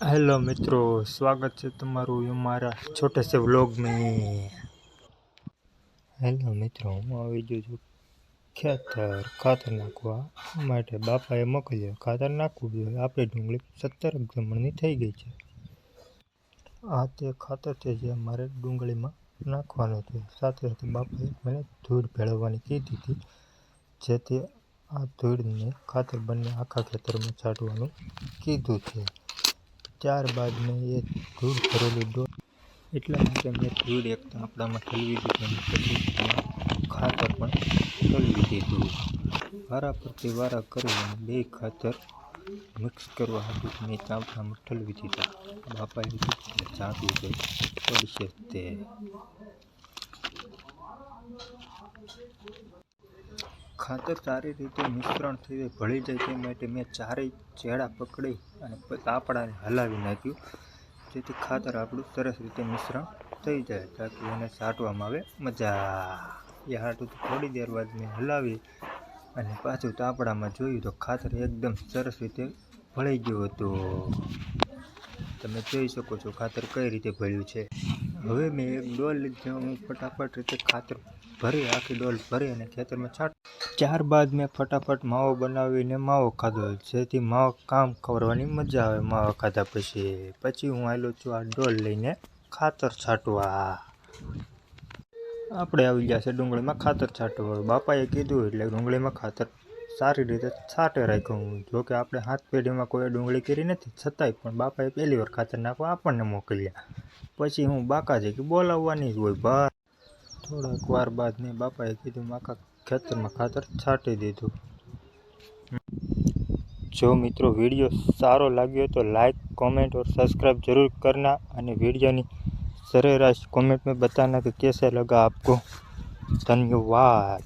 Hello મિત્રો, સ્વાગત છે તમારું અમારા છોટે સે વ્લોગ में હેલો મિત્રો, હું આવી ગયો છું ખેતર, ખાતર નાખવા માટે બાપાએ મોકલ્યો. ખાતર નાખવું જોઈએ. આપણી ડુંગળી સત્તર ગમણની થઈ ગઈ છે. આ તે ખાતર છે જે મારે ડુંગળીમાં નાખવાનું છે. સાથે સાથે બાપાએ મને ધૂળ ભેળવવાની કીધી હતી, જેથી આ ધૂળને ખાતર બંને આખા ખેતરમાં છાંટવાનું કીધું છે. ત્યારબાદ મેં એ ધૂળ ભરેલી ડોલ એટલા માટે મેં ધૂળ એક તાંપડામાં ઠલવી દીધી પછી ખાતર પણ ઠલવી દીધું વારા પરથી વારા કરી બે ખાતર મિક્સ કરવા હતું મેં ચાંપડામાં ઠલવી દીધા. બાપાએ કીધું ચાંપી ગઈ પડશે તે. ખાતર સારી રીતે મિશ્રણ થઈ ભળી જાય તે માટે મેં ચારેય ચેડા પકડી અને તાપડાને હલાવી નાખ્યું. જેથી ખાતર આપણું સરસ રીતે મિશ્રણ થઈ જાય, તાકી એને છાંટવામાં આવે મજા એ હાટું થોડી દેર બાદ મેં હલાવી અને પાછું તાપડામાં જોયું તો ખાતર એકદમ સરસ રીતે ભળી ગયું હતું. તમે જોઈ શકો છો ખાતર કઈ રીતે ભર્યું છે. હવે મેં એક ડોલ લીધી, હું ફટાફટ રીતે ખાતર ભરી, આખી ડોલ ભરી અને ખેતરમાં છાંટ ત્યારબાદ મેં ફટાફટ માવો બનાવીને માવો ખાધો. જેથી માવો કામ કરવાની મજા આવે માવો ખાધા પછી. પછી હું આવેલો છું આ ડોલ લઈને ખાતર છાંટવા. આપણે આવી ગયા છે ડુંગળીમાં ખાતર છાંટવા. બાપાએ કીધું એટલે ડુંગળીમાં ખાતર सारी रीते छाटे राख्यू जो कि आप हाथ पेढ़ी में कोई डूँगी करी नहीं छता बापाए पहली बार खातर नाको ने मोकलिया पची हूँ बाका जी की बोलावा नहीं हो बार थोड़ाक वार बाद बापाए कीधु आखा खेतर में खातर छाटी दीद जो मित्रों वीडियो सारो लगे तो लाइक कॉमेंट और सब्सक्राइब ज़रूर करना और वीडियो सरेराश कॉमेंट में बताना कि कैसे लगा आपको धन्यवाद